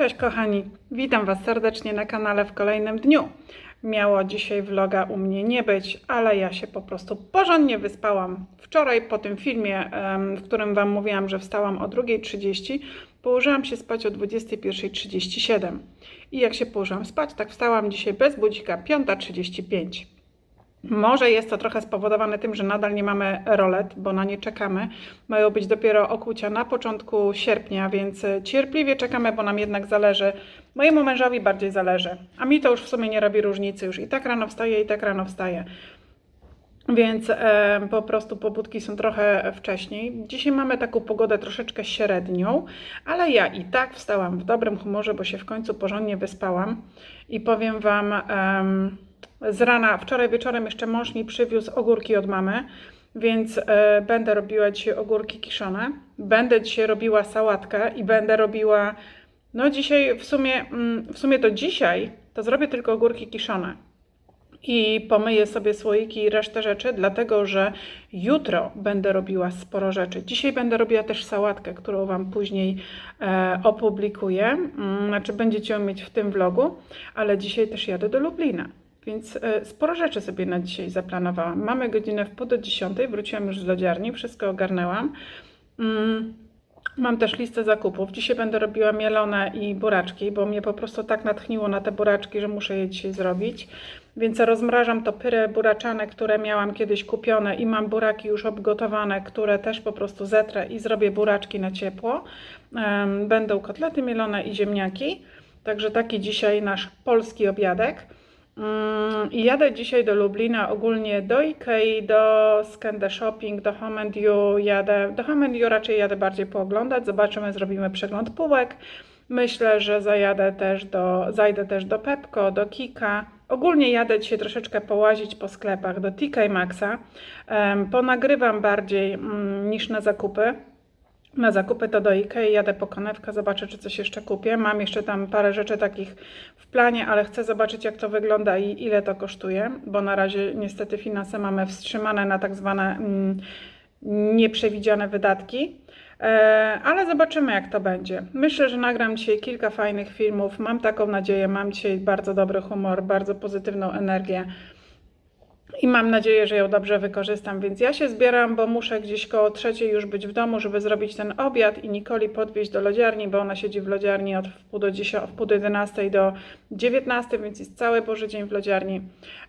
Cześć kochani, witam Was serdecznie na kanale w kolejnym dniu. Miało dzisiaj vloga u mnie nie być, ale ja się po prostu porządnie wyspałam. Wczoraj po tym filmie, w którym Wam mówiłam, że wstałam o 2.30, położyłam się spać o 21.37. I jak się położyłam spać, tak wstałam dzisiaj bez budzika 5.35. Może jest to trochę spowodowane tym, że nadal nie mamy rolet, bo na nie czekamy. Mają być dopiero okucia na początku sierpnia, więc e, cierpliwie czekamy, bo nam jednak zależy. Mojemu mężowi bardziej zależy, a mi to już w sumie nie robi różnicy. Już i tak rano wstaje, i tak rano wstaje. Więc e, po prostu pobudki są trochę wcześniej. Dzisiaj mamy taką pogodę troszeczkę średnią, ale ja i tak wstałam w dobrym humorze, bo się w końcu porządnie wyspałam. I powiem Wam, em, z rana, wczoraj wieczorem jeszcze mąż mi przywiózł ogórki od mamy, więc e, będę robiła dzisiaj ogórki kiszone. Będę dzisiaj robiła sałatkę i będę robiła, no dzisiaj w sumie, mm, w sumie to dzisiaj to zrobię tylko ogórki kiszone i pomyję sobie słoiki i resztę rzeczy, dlatego że jutro będę robiła sporo rzeczy. Dzisiaj będę robiła też sałatkę, którą Wam później e, opublikuję. Mm, Znaczy, będziecie ją mieć w tym vlogu, ale dzisiaj też jadę do Lublina. Więc e, sporo rzeczy sobie na dzisiaj zaplanowałam. Mamy godzinę w pół do dziesiątej, wróciłam już z lodziarni, wszystko ogarnęłam. Mm, Mam też listę zakupów. Dzisiaj będę robiła mielone i buraczki, bo mnie po prostu tak natchniło na te buraczki, że muszę je dzisiaj zrobić. Więc rozmrażam to pyrę buraczane, które miałam kiedyś kupione i mam buraki już obgotowane, które też po prostu zetrę i zrobię buraczki na ciepło. Będą kotlety mielone i ziemniaki. Także taki dzisiaj nasz polski obiadek. Mm, I jadę dzisiaj do Lublina, ogólnie do Ikei, do Skende Shopping, do Home and You jadę. Do Home and You raczej jadę bardziej pooglądać, zobaczymy, zrobimy przegląd półek. Myślę, że zajadę też do, zajdę też do Pepko, do Kika. Ogólnie jadę dzisiaj troszeczkę połazić po sklepach, do TK Maxa. Ponagrywam bardziej mm, niż na zakupy. Na zakupy to do Ikei, jadę po konewkę, zobaczę, czy coś jeszcze kupię. Mam jeszcze tam parę rzeczy takich w planie, ale chcę zobaczyć, jak to wygląda i ile to kosztuje, bo na razie niestety finanse mamy wstrzymane na tak zwane mm, nieprzewidziane wydatki. E, ale zobaczymy, jak to będzie. Myślę, że nagram dzisiaj kilka fajnych filmów. Mam taką nadzieję, mam dzisiaj bardzo dobry humor, bardzo pozytywną energię. I mam nadzieję, że ją dobrze wykorzystam, więc ja się zbieram, bo muszę gdzieś koło trzeciej już być w domu, żeby zrobić ten obiad i Nikoli podwieźć do lodziarni, bo ona siedzi w lodziarni od wpół do, 10, wpół do 11 do 19, więc jest cały Boży dzień w lodziarni.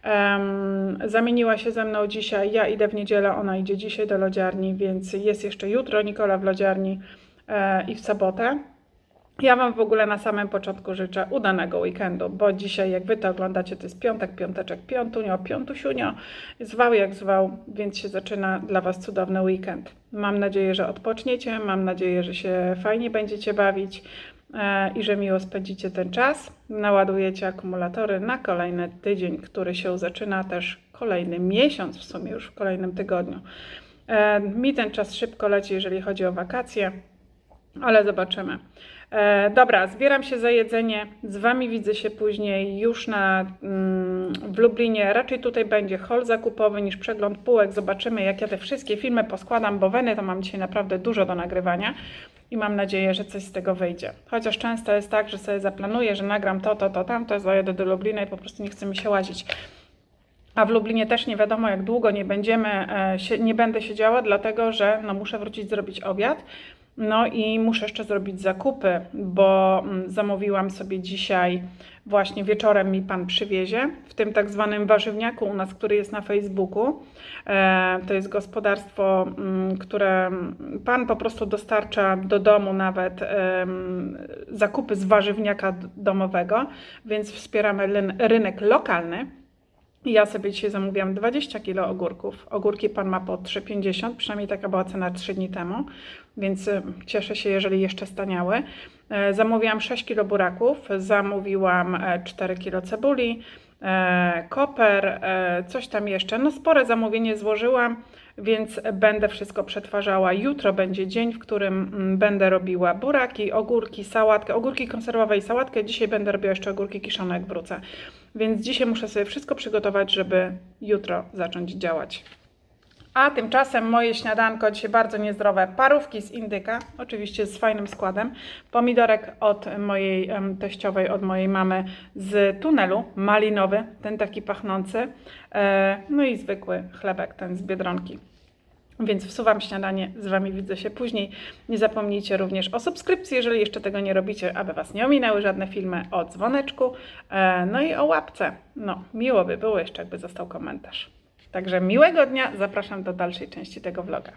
Em, zamieniła się ze mną dzisiaj, ja idę w niedzielę, ona idzie dzisiaj do lodziarni, więc jest jeszcze jutro Nikola w lodziarni e, i w sobotę. Ja Wam w ogóle na samym początku życzę udanego weekendu, bo dzisiaj, jak Wy to oglądacie, to jest piątek, piąteczek, piątunio, piątusiunio, zwał jak zwał, więc się zaczyna dla Was cudowny weekend. Mam nadzieję, że odpoczniecie, mam nadzieję, że się fajnie będziecie bawić e, i że miło spędzicie ten czas. Naładujecie akumulatory na kolejny tydzień, który się zaczyna też kolejny miesiąc w sumie już w kolejnym tygodniu. E, mi ten czas szybko leci, jeżeli chodzi o wakacje ale zobaczymy. E, dobra, zbieram się za jedzenie. Z Wami widzę się później już na, mm, w Lublinie. Raczej tutaj będzie hol zakupowy niż przegląd półek. Zobaczymy, jak ja te wszystkie filmy poskładam, bo weny to mam dzisiaj naprawdę dużo do nagrywania i mam nadzieję, że coś z tego wyjdzie. Chociaż często jest tak, że sobie zaplanuję, że nagram to, to, to, tamto, zajadę do Lublina i po prostu nie chce mi się łazić. A w Lublinie też nie wiadomo, jak długo nie będziemy, e, nie będę siedziała, dlatego że no, muszę wrócić zrobić obiad. No i muszę jeszcze zrobić zakupy, bo mm, zamówiłam sobie dzisiaj, właśnie wieczorem mi pan przywiezie, w tym tak zwanym warzywniaku u nas, który jest na Facebooku. E, to jest gospodarstwo, mm, które mm, pan po prostu dostarcza do domu nawet zakupy z warzywniaka domowego, więc wspieramy rynek lokalny. Ja sobie dzisiaj zamówiłam 20 kg ogórków. Ogórki pan ma po 3,50, przynajmniej taka była cena 3 dni temu, więc y, cieszę się, jeżeli jeszcze staniały. E, Zamówiłam 6 kg buraków, zamówiłam e, 4 kg cebuli, e, koper, e, coś tam jeszcze. No spore zamówienie złożyłam, więc będę wszystko przetwarzała. Jutro będzie dzień, w którym mm, będę robiła buraki, ogórki, sałatkę, ogórki konserwowe i sałatkę. Dzisiaj będę robiła jeszcze ogórki kiszone, jak wrócę. Więc dzisiaj muszę sobie wszystko przygotować, żeby jutro zacząć działać. A tymczasem moje śniadanko dzisiaj bardzo niezdrowe. Parówki z indyka, oczywiście z fajnym składem. Pomidorek od mojej teściowej, od mojej mamy z tunelu, malinowy, ten taki pachnący. E, no i zwykły chlebek, ten z Biedronki. Więc wsuwam śniadanie, z Wami widzę się później. Nie zapomnijcie również o subskrypcji, jeżeli jeszcze tego nie robicie, aby Was nie ominęły żadne filmy, o dzwoneczku, e, no i o łapce. No, miło by było jeszcze, jakby został komentarz. Także miłego dnia, zapraszam do dalszej części tego vloga.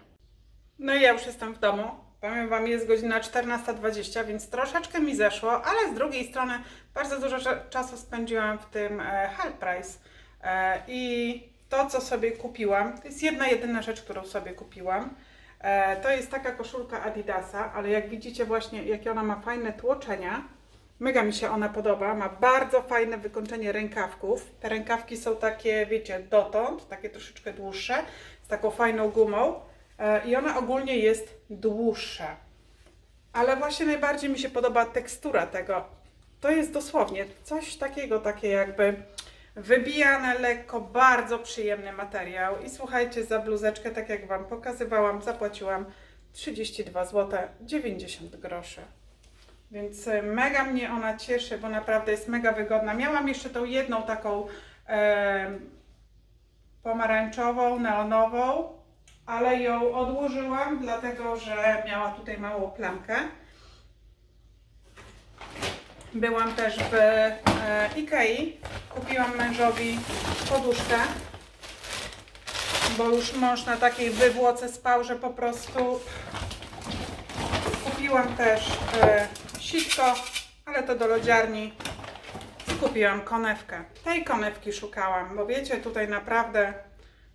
No i ja już jestem w domu. Powiem Wam, jest godzina 14.20, więc troszeczkę mi zeszło, ale z drugiej strony bardzo dużo cza- czasu spędziłam w tym e, Price. E, I to, co sobie kupiłam, to jest jedna jedyna rzecz, którą sobie kupiłam. E, to jest taka koszulka Adidasa, ale jak widzicie właśnie, jakie ona ma fajne tłoczenia, Mega mi się ona podoba, ma bardzo fajne wykończenie rękawków. Te rękawki są takie, wiecie, dotąd, takie troszeczkę dłuższe, z taką fajną gumą e, i ona ogólnie jest dłuższa. Ale właśnie najbardziej mi się podoba tekstura tego. To jest dosłownie coś takiego, takie jakby wybijane lekko, bardzo przyjemny materiał. I słuchajcie, za bluzeczkę, tak jak Wam pokazywałam, zapłaciłam 32 zł 90 groszy. Więc e, mega mnie ona cieszy, bo naprawdę jest mega wygodna. Miałam jeszcze tą jedną taką e, pomarańczową, neonową, ale ją odłożyłam, dlatego że miała tutaj małą plamkę. Byłam też w e, Ikei. Kupiłam mężowi poduszkę, bo już mąż na takiej wywłoce spał, że po prostu Kupiłam też e, sitko, ale to do lodziarni. I kupiłam konewkę. Tej konewki szukałam, bo wiecie, tutaj naprawdę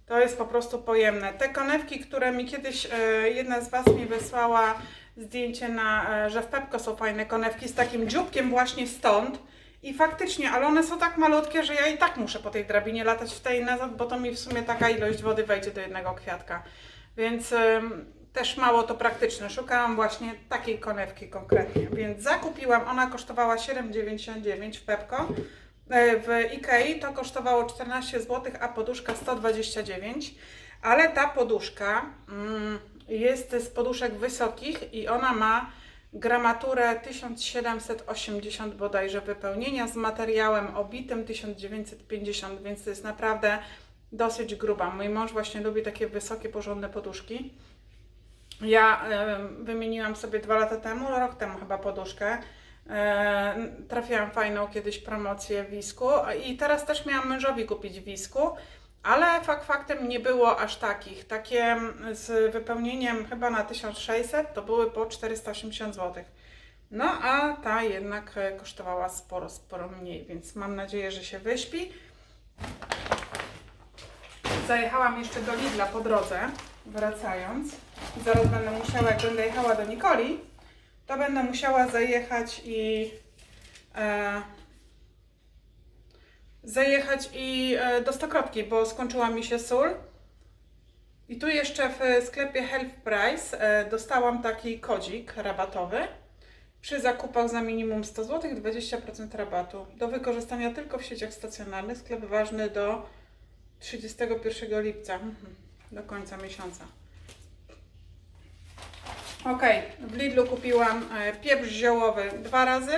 to jest po prostu pojemne. Te konewki, które mi kiedyś e, jedna z Was mi wysłała zdjęcie na, e, że w Pepko są fajne konewki z takim dzióbkiem właśnie stąd. I faktycznie, ale one są tak malutkie, że ja i tak muszę po tej drabinie latać w tej nazad, bo to mi w sumie taka ilość wody wejdzie do jednego kwiatka. Więc też mało to praktyczne. Szukałam właśnie takiej konewki konkretnie, więc zakupiłam. Ona kosztowała 7,99 w Pepko. E, W Ikei to kosztowało 14 zł, a poduszka 129. Ale ta poduszka mm, jest z poduszek wysokich i ona ma gramaturę 1780 bodajże wypełnienia z materiałem obitym 1950, więc to jest naprawdę dosyć gruba. Mój mąż właśnie lubi takie wysokie, porządne poduszki. Ja wymieniłam sobie dwa lata temu, rok temu chyba poduszkę. Trafiłam fajną kiedyś promocję Wisku i teraz też miałam mężowi kupić Wisku, ale fakt faktem nie było aż takich. Takie z wypełnieniem chyba na 1600 to były po 480 zł. No a ta jednak e, kosztowała sporo, sporo mniej, więc mam nadzieję, że się wyśpi. Zajechałam jeszcze do Lidla po drodze, wracając. Zaraz będę musiała, jak będę jechała do Nikoli, to będę musiała zajechać i e, zajechać i e, do Stokrotki, bo skończyła mi się sól. I tu jeszcze w sklepie Health Price e, dostałam taki kodzik rabatowy. Przy zakupach za minimum 100 zł 20% rabatu. Do wykorzystania tylko w sieciach stacjonarnych. Sklep ważny do 31 lipca, mhm, do końca miesiąca. Ok, w Lidlu kupiłam e, pieprz ziołowy dwa razy,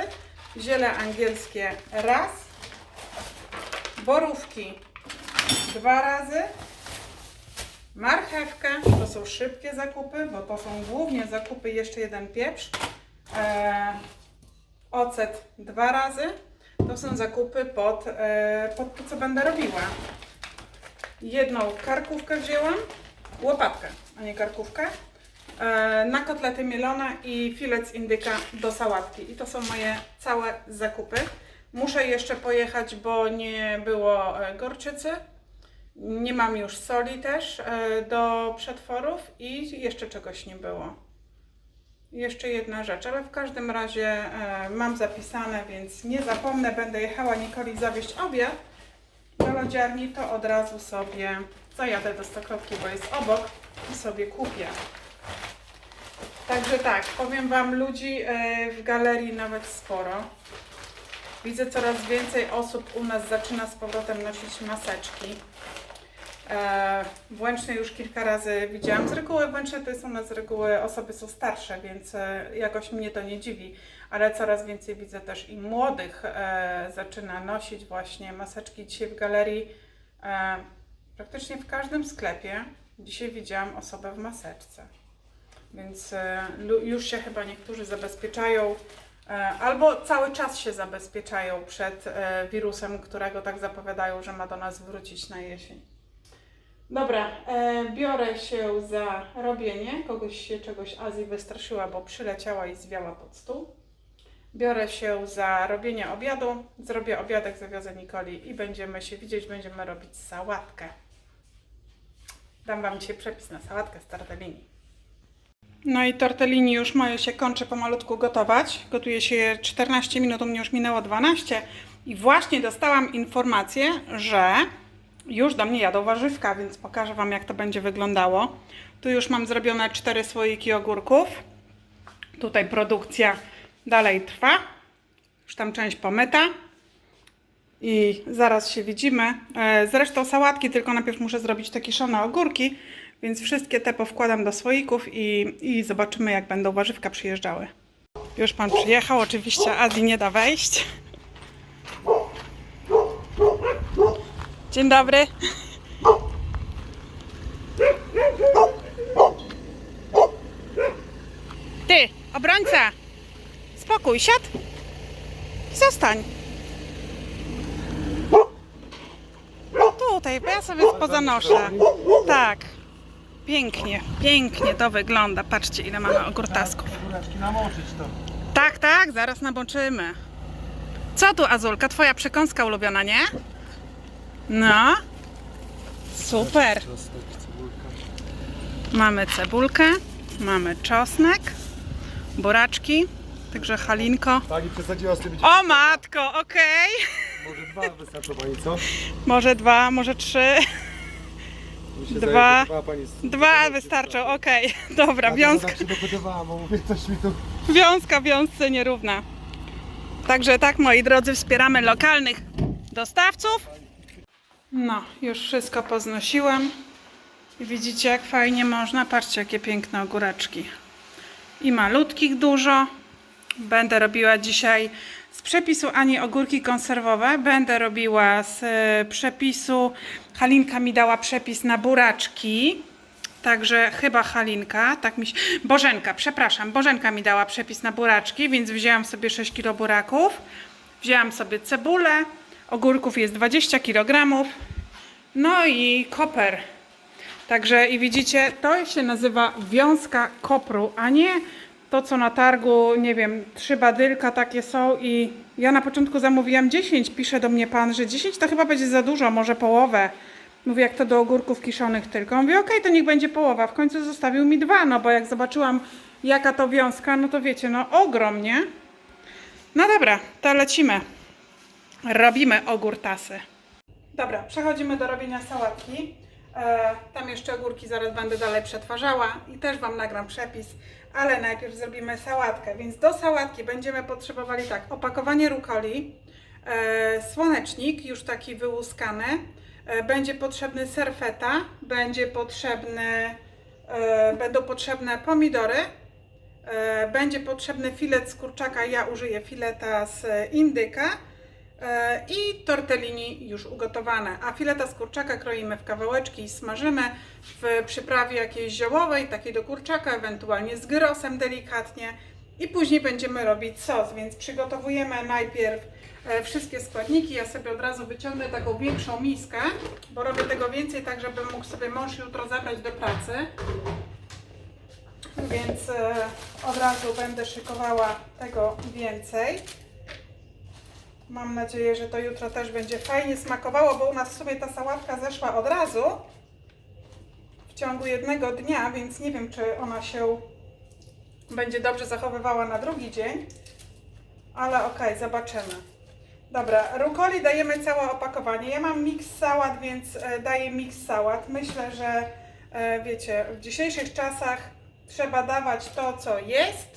ziele angielskie raz, borówki dwa razy, marchewkę, to są szybkie zakupy, bo to są głównie zakupy, jeszcze jeden pieprz, e, ocet dwa razy, to są zakupy pod, e, pod to, co będę robiła. Jedną karkówkę wzięłam, łopatkę, a nie karkówkę, na kotlety mielone i filet z indyka do sałatki. I to są moje całe zakupy. Muszę jeszcze pojechać, bo nie było e, gorczycy. Nie mam już soli też e, do przetworów i jeszcze czegoś nie było. Jeszcze jedna rzecz, ale w każdym razie e, mam zapisane, więc nie zapomnę. Będę jechała Nikoli zawieźć obiad do lodziarni, to od razu sobie zajadę do Stokrotki, bo jest obok i sobie kupię. Także tak, powiem Wam, ludzi e, w galerii nawet sporo. Widzę coraz więcej osób u nas zaczyna z powrotem nosić maseczki. E, w Łęcznej już kilka razy widziałam. Z reguły w Łęcznej to są na z reguły osoby są starsze, więc e, jakoś mnie to nie dziwi, ale coraz więcej widzę też i młodych zaczyna nosić właśnie maseczki. Dzisiaj w galerii praktycznie w każdym sklepie dzisiaj widziałam osobę w maseczce. Więc e, już się chyba niektórzy zabezpieczają, e, albo cały czas się zabezpieczają przed e, wirusem, którego tak zapowiadają, że ma do nas wrócić na jesień. Dobra, biorę się za robienie. Kogoś się czegoś Azji wystraszyła, bo przyleciała i zwiała pod stół. Biorę się za robienie obiadu. Zrobię obiadek, zawiozę Nikoli i będziemy się widzieć, będziemy robić sałatkę. Dam Wam dzisiaj przepis na sałatkę z tortellini. No i tortellini już moje się kończy pomalutku gotować. Gotuje się je 14 minut, u mnie już minęło 12 i właśnie dostałam informację, że już do mnie jadą warzywka, więc pokażę Wam jak to będzie wyglądało. Tu już mam zrobione 4 słoiki ogórków. Tutaj produkcja dalej trwa. Już tam część pomyta. I zaraz się widzimy. E, Zresztą sałatki, tylko najpierw muszę zrobić te kiszone ogórki, więc wszystkie te powkładam do słoików i, i zobaczymy, jak będą warzywka przyjeżdżały. Już pan przyjechał, oczywiście Azji nie da wejść. Dzień dobry. Ty, obrońca! Spokój, siad! Zostań! Tutaj, bo ja sobie pozanoszę. Tak. Pięknie, pięknie to wygląda. Patrzcie, ile mamy ogórtasków. Buraczki namoczyć to. Tak, tak, zaraz naboczymy. Co tu, Azulka? Twoja przekąska ulubiona, nie? No. Super. Mamy cebulkę, mamy czosnek, buraczki, także halinko. Pani przesadziła z tym O matko, okej. Może dwa wystarczą pani, co? Może dwa, może trzy. Się Dwa. Pani z... Dwa wystarczą, okej. Dobra, wiązka. tak się dopytywałam, bo mówię, coś mi tu... Wiązka wiązce nierówna. Także tak, moi drodzy, wspieramy lokalnych dostawców. No, już wszystko poznosiłam. I widzicie, jak fajnie można. Patrzcie, jakie piękne ogóreczki. I malutkich dużo. Będę robiła dzisiaj z przepisu Ani ogórki konserwowe. Będę robiła z e, przepisu. Halinka mi dała przepis na buraczki. Także chyba Halinka, tak mi się... Bożenka, przepraszam, Bożenka mi dała przepis na buraczki, więc wzięłam sobie 6 kg buraków. Wzięłam sobie cebulę, ogórków jest 20 kg. No i koper. Także i widzicie, to się nazywa wiązka kopru, a nie to, co na targu, nie wiem, trzy badylka takie są i ja na początku zamówiłam 10, pisze do mnie pan, że 10 to chyba będzie za dużo, może połowę. Mówię, jak to do ogórków kiszonych tylko. Mówię, okej, to niech będzie połowa. W końcu zostawił mi dwa, no bo jak zobaczyłam, jaka to wiązka, no to wiecie, no ogrom, nie? No dobra, to lecimy. Robimy ogórtasy. Dobra, przechodzimy do robienia sałatki. E, tam jeszcze ogórki zaraz będę dalej przetwarzała i też Wam nagram przepis, ale najpierw zrobimy sałatkę. Więc do sałatki będziemy potrzebowali tak, opakowanie rukoli, e, słonecznik już taki wyłuskany, e, będzie potrzebny serfeta, będzie potrzebny, e, będą potrzebne pomidory, e, będzie potrzebny filet z kurczaka, ja użyję fileta z indyka, i tortellini już ugotowane. A fileta z kurczaka kroimy w kawałeczki i smażymy w przyprawie jakiejś ziołowej, takiej do kurczaka, ewentualnie z gyrosem delikatnie. I później będziemy robić sos, więc przygotowujemy najpierw e, wszystkie składniki. Ja sobie od razu wyciągnę taką większą miskę, bo robię tego więcej, tak żeby mógł sobie mąż jutro zabrać do pracy. Więc e, od razu będę szykowała tego więcej. Mam nadzieję, że to jutro też będzie fajnie smakowało, bo u nas w sumie ta sałatka zeszła od razu w ciągu jednego dnia, więc nie wiem, czy ona się będzie dobrze zachowywała na drugi dzień, ale okej, zobaczymy. Dobra, rukoli dajemy całe opakowanie. Ja mam mix sałat, więc e, daję mix sałat. Myślę, że e, wiecie, w dzisiejszych czasach trzeba dawać to, co jest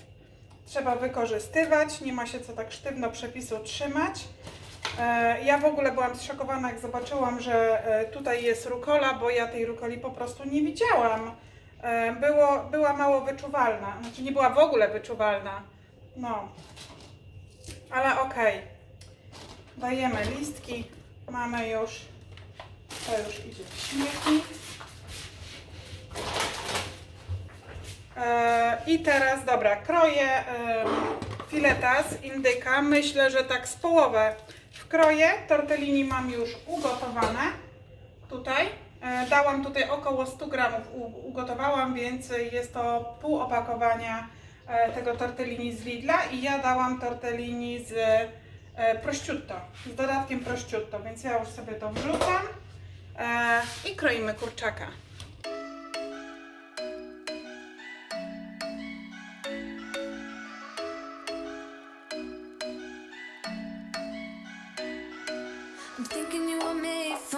trzeba wykorzystywać, nie ma się co tak sztywno przepisu trzymać. E, Ja w ogóle byłam zszokowana, jak zobaczyłam, że e, tutaj jest rukola, bo ja tej rukoli po prostu nie widziałam. E, Było, była mało wyczuwalna, znaczy nie była w ogóle wyczuwalna. No, ale okej. Dajemy listki, mamy już, to już idzie w śmietnik. I teraz, dobra, kroję e, fileta z indyka. Myślę, że tak z połowę wkroję. Tortellini mam już ugotowane. Tutaj. E, Dałam tutaj około 100 gramów, ugotowałam, więc jest to pół opakowania e, tego tortellini z Lidla i ja dałam tortellini z e, prosciutto, z dodatkiem prosciutto, więc ja już sobie to wrzucam e, i kroimy kurczaka.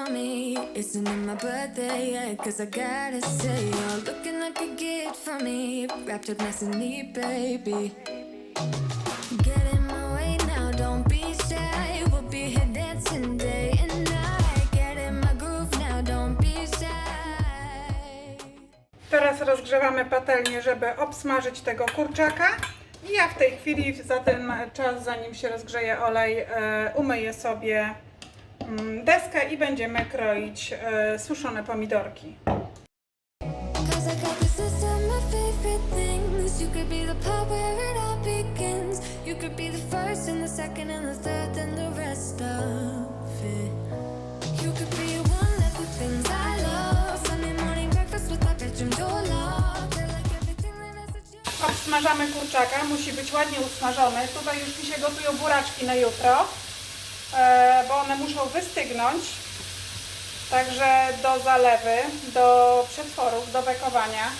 Me. Isn't it my birthday yet? Cause I gotta say, you're looking like a gift for me. Wrapped up nice and neat, baby. Get in my way now, don't be shy. We'll be here dancing day and night. Get in my groove now, don't be shy. Teraz rozgrzewamy patelnię, żeby obsmażyć tego kurczaka. I ja w tej chwili, za ten czas, zanim się rozgrzeje olej, e, umyję sobie deskę i będziemy kroić e, suszone pomidorki. Obsmażamy kurczaka, musi być ładnie usmażony. Tutaj już mi się gotują buraczki na jutro, bo one muszą wystygnąć. Także do zalewy, do przetworów, do bekowania.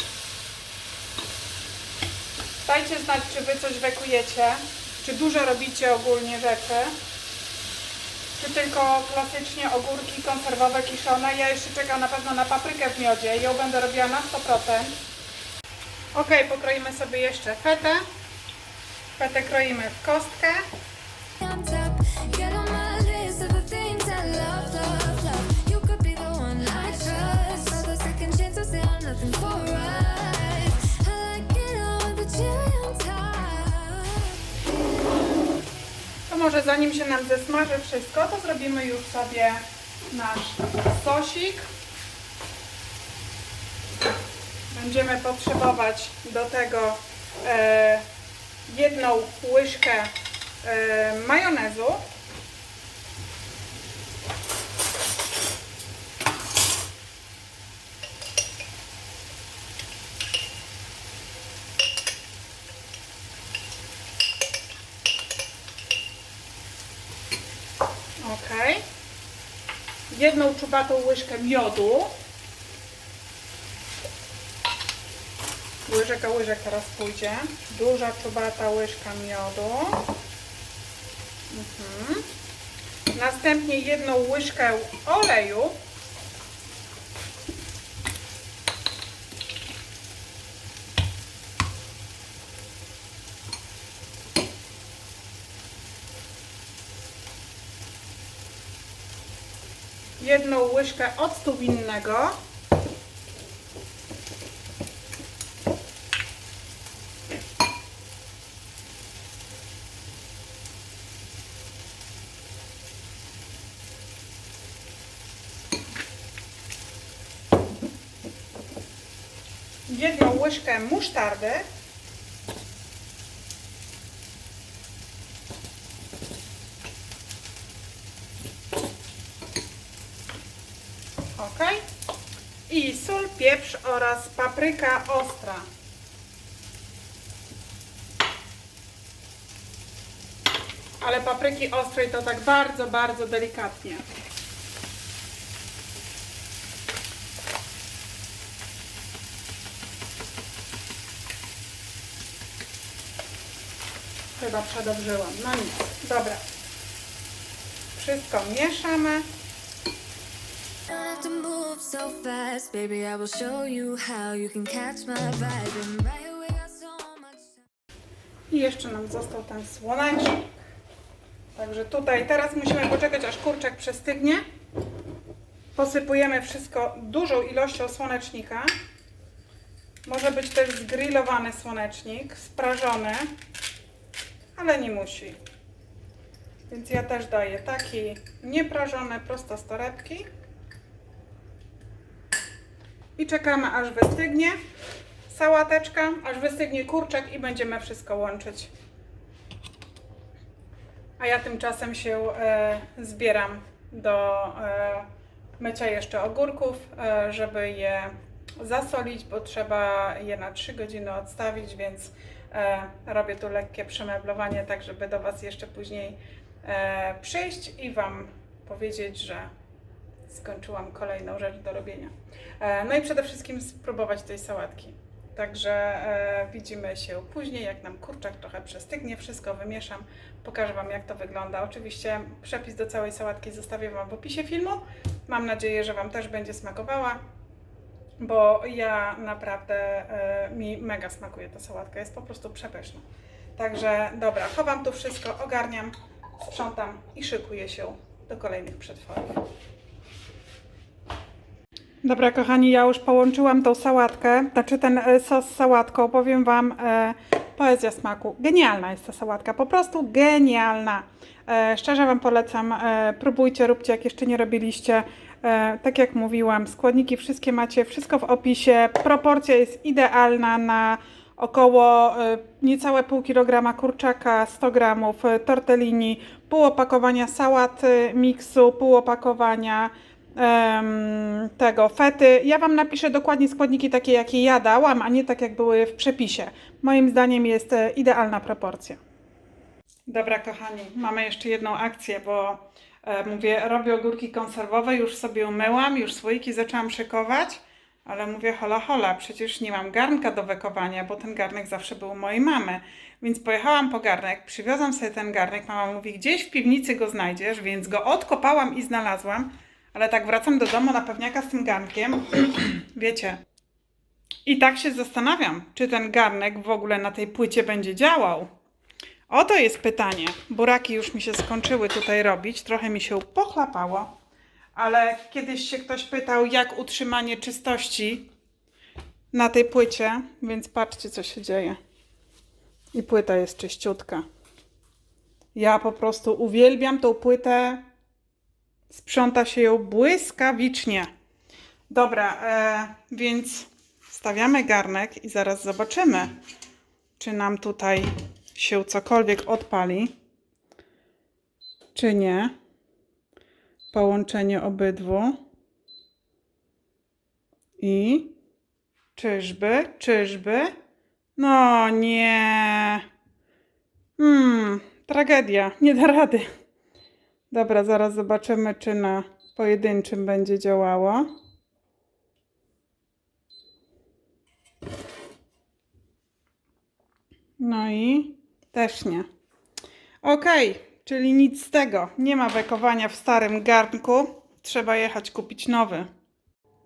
Dajcie znać, czy Wy coś wekujecie, czy dużo robicie ogólnie rzeczy, czy tylko klasycznie ogórki konserwowe kiszone. Ja jeszcze czekam na pewno na paprykę w miodzie, ją będę robiła na 100%. Ok, pokroimy sobie jeszcze fetę. Fetę kroimy w kostkę. To może zanim się nam zesmaży wszystko, to zrobimy już sobie nasz sosik. Będziemy potrzebować do tego e, jedną łyżkę e, majonezu. Ok. Jedną czubatą łyżkę miodu. Łyżek a łyżek teraz pójdzie. Duża czubata łyżka miodu. Mhm. Następnie jedną łyżkę oleju. Jedną łyżkę octu winnego. Jedną łyżkę musztardy. Ok. I sól, pieprz oraz papryka ostra. Ale papryki ostrej to tak bardzo, bardzo delikatnie. Chyba przedobrzyłam. No nic. Dobra. Wszystko mieszamy. Have to move so fast, baby. I will show you how you can catch my vibe. And right away, so much. I jeszcze nam został ten słonecznik. Także tutaj teraz musimy poczekać, aż kurczak przestygnie. Posypujemy wszystko dużą ilością słonecznika. Może być też zgrillowany słonecznik, sprażony, ale nie musi. Więc ja też daję taki nieprażony prosto z torebki. I czekamy aż wystygnie sałateczka, aż wystygnie kurczak i będziemy wszystko łączyć. A ja tymczasem się e, zbieram do e, mycia jeszcze ogórków, e, żeby je zasolić, bo trzeba je na 3 godziny odstawić, więc e, robię tu lekkie przemeblowanie, tak żeby do Was jeszcze później e, przyjść i Wam powiedzieć, że skończyłam kolejną rzecz do robienia. E, no i przede wszystkim spróbować tej sałatki. Także e, widzimy się później, jak nam kurczak trochę przestygnie, wszystko wymieszam, pokażę Wam jak to wygląda. Oczywiście przepis do całej sałatki zostawię Wam w opisie filmu. Mam nadzieję, że Wam też będzie smakowała, bo ja naprawdę, e, mi mega smakuje ta sałatka, jest po prostu przepyszna. Także dobra, chowam tu wszystko, ogarniam, sprzątam i szykuję się do kolejnych przetworów. Dobra, kochani, ja już połączyłam tą sałatkę, znaczy ten e, sos z sałatką. Powiem Wam, e, poezja smaku. Genialna jest ta sałatka, po prostu genialna. E, szczerze Wam polecam, e, próbujcie, róbcie, jak jeszcze nie robiliście. E, tak jak mówiłam, składniki wszystkie macie, wszystko w opisie. Proporcja jest idealna na około e, niecałe pół kilograma kurczaka, 100 gramów tortellini, pół opakowania sałaty, miksu, pół opakowania tego fety. Ja Wam napiszę dokładnie składniki takie, jakie ja dałam, a nie tak, jak były w przepisie. Moim zdaniem jest e, idealna proporcja. Dobra, kochani, mamy jeszcze jedną akcję, bo e, mówię, robię ogórki konserwowe, już sobie umyłam, już słoiki zaczęłam szykować, ale mówię, hola, hola, przecież nie mam garnka do wekowania, bo ten garnek zawsze był u mojej mamy. Więc pojechałam po garnek, przywiozłam sobie ten garnek, mama mówi, gdzieś w piwnicy go znajdziesz, więc go odkopałam i znalazłam, ale tak wracam do domu na pewniaka z tym garnkiem, wiecie, i tak się zastanawiam, czy ten garnek w ogóle na tej płycie będzie działał. Oto jest pytanie. Buraki już mi się skończyły tutaj robić, trochę mi się pochlapało, ale kiedyś się ktoś pytał, jak utrzymanie czystości na tej płycie, więc patrzcie, co się dzieje. I płyta jest czyściutka. Ja po prostu uwielbiam tą płytę. Sprząta się ją błyskawicznie. Dobra, e, więc stawiamy garnek i zaraz zobaczymy, czy nam tutaj się cokolwiek odpali, czy nie. Połączenie obydwu. I czyżby, czyżby? No nie. Hmm, tragedia, nie da rady. Dobra, zaraz zobaczymy, czy na pojedynczym będzie działało. No i też nie. Okej, czyli nic z tego. Nie ma wekowania w starym garnku. Trzeba jechać kupić nowy.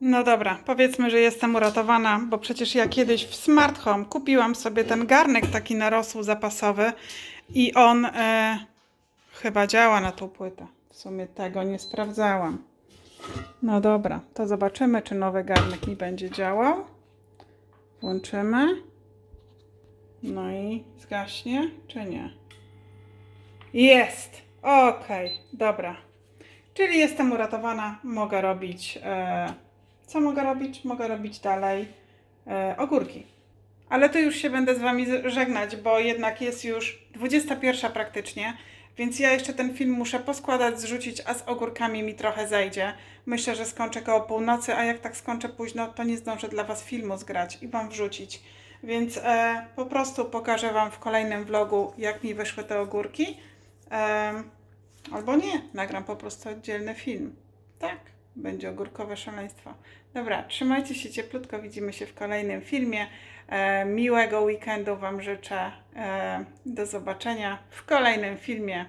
No dobra, powiedzmy, że jestem uratowana, bo przecież ja kiedyś w Smart Home kupiłam sobie ten garnek taki narosł zapasowy i on e, chyba działa na tą płytę. W sumie tego nie sprawdzałam. No dobra, to zobaczymy, czy nowy garnek mi będzie działał. Włączymy. No i zgaśnie, czy nie? Jest! Okej, dobra. Czyli jestem uratowana, mogę robić. E, co mogę robić? Mogę robić dalej e, ogórki. Ale to już się będę z Wami żegnać, bo jednak jest już 21 praktycznie, więc ja jeszcze ten film muszę poskładać, zrzucić, a z ogórkami mi trochę zejdzie. Myślę, że skończę koło północy, a jak tak skończę późno, to nie zdążę dla Was filmu zgrać i Wam wrzucić. Więc e, po prostu pokażę Wam w kolejnym vlogu, jak mi wyszły te ogórki. Em, albo nie, nagram po prostu oddzielny film. Tak, będzie ogórkowe szaleństwo. Dobra, trzymajcie się cieplutko, widzimy się w kolejnym filmie. E, miłego weekendu Wam życzę. E, do zobaczenia w kolejnym filmie.